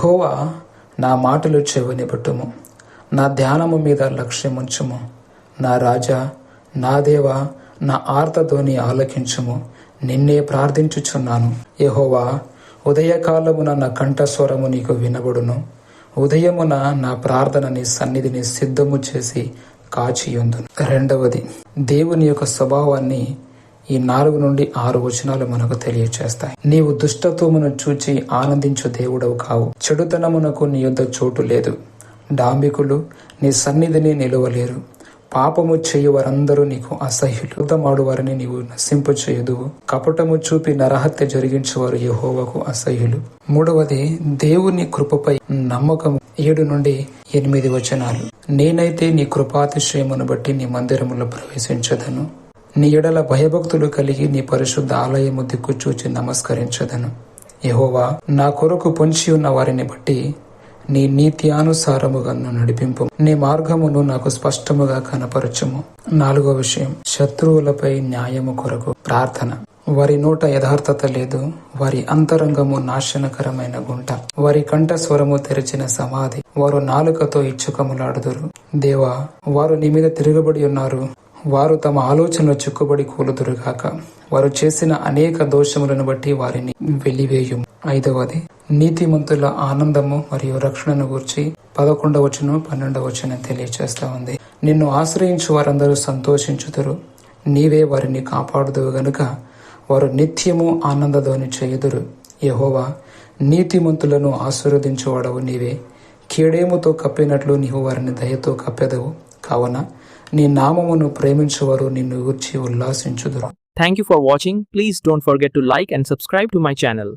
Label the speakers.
Speaker 1: హోవా నా మాటలు చెవిని పెట్టుము నా ధ్యానము మీద లక్ష్యముంచుము. నా రాజా నా దేవ నా ఆర్తధ్వని ఆలకించుము. నిన్నే ప్రార్థించుచున్నాను. యహోవా ఉదయకాలమున నా కంఠస్వరము నీకు వినబడును. ఉదయమున నా ప్రార్థనని సన్నిధిని సిద్ధము చేసి కాచియుందును. రెండవది దేవుని యొక్క స్వభావాన్ని ఈ నాలుగు నుండి ఆరు వచనాలు మనకు తెలియచేస్తాయి. నీవు దుష్టత్వమును చూచి ఆనందించు దేవుడవు కావు. చెడుతనమునకు నీ యొద్ద చోటు లేదు. డాంబికులు నీ సన్నిధిని నిలువలేరు. పాపము చేయు వారందరూ నీకు అసహ్యులు. యుద్ధమాడు వారిని నీవు నశింపు చేయదు కపటము చూపి నరహత్య జరిగించేవారు యహోవకు అసహ్యులు. మూడవది దేవుని కృపపై నమ్మకం ఏడు నుండి ఎనిమిది వచనాలు. నేనైతే నీ కృపాతిశయమును బట్టి నీ మందిరములో ప్రవేశించదను. నీ ఎడల భయభక్తులు కలిగి నీ పరిశుద్ధ ఆలయము దిక్కుచూచి నమస్కరించదను. యహోవా నా కొరకు పొంచి ఉన్న వారిని బట్టి నీ నీత్యానుసారముగా నన్ను నడిపింపు. నీ మార్గమును నాకు స్పష్టముగా కనపరచుము. నాలుగో విషయం శత్రువులపై న్యాయము కొరకు ప్రార్థన. వారి నోట యథార్థత లేదు వారి అంతరంగము నాశనకరమైన గుంట. వారి కంఠ స్వరము తెరిచిన సమాధి వారు నాలుకతో ఇచ్చుకములాడుదురు. దేవా వారు నీ మీద తిరగబడి ఉన్నారు వారు తమ ఆలోచనలో చిక్కుబడి కూలుదురుగాక వారు చేసిన అనేక దోషములను బట్టి వారిని వెలివేయు. ఐదవది నీతిమంతుల ఆనందము మరియు రక్షణను గూర్చి పదకొండవ వచనం పన్నెండవ వచనం తెలియచేస్తా ఉంది. నిన్ను ఆశ్రయించు వారందరూ సంతోషించుదురు. నీవే వారిని కాపాడుదువు గనుక వారు నిత్యము ఆనందధ్వని చేయుదురు. యహోవా నీతిమంతులను ఆశీర్వదించువాడవు నీవే. కీడేముతో కప్పినట్లు నీవు వారిని దయతో కప్పెదవు. కావున నీ నామమును ప్రేమించువారు నిన్ను గుర్చి ఉల్లాసించుదురు.
Speaker 2: Thank you for watching please don't forget to like and subscribe to my channel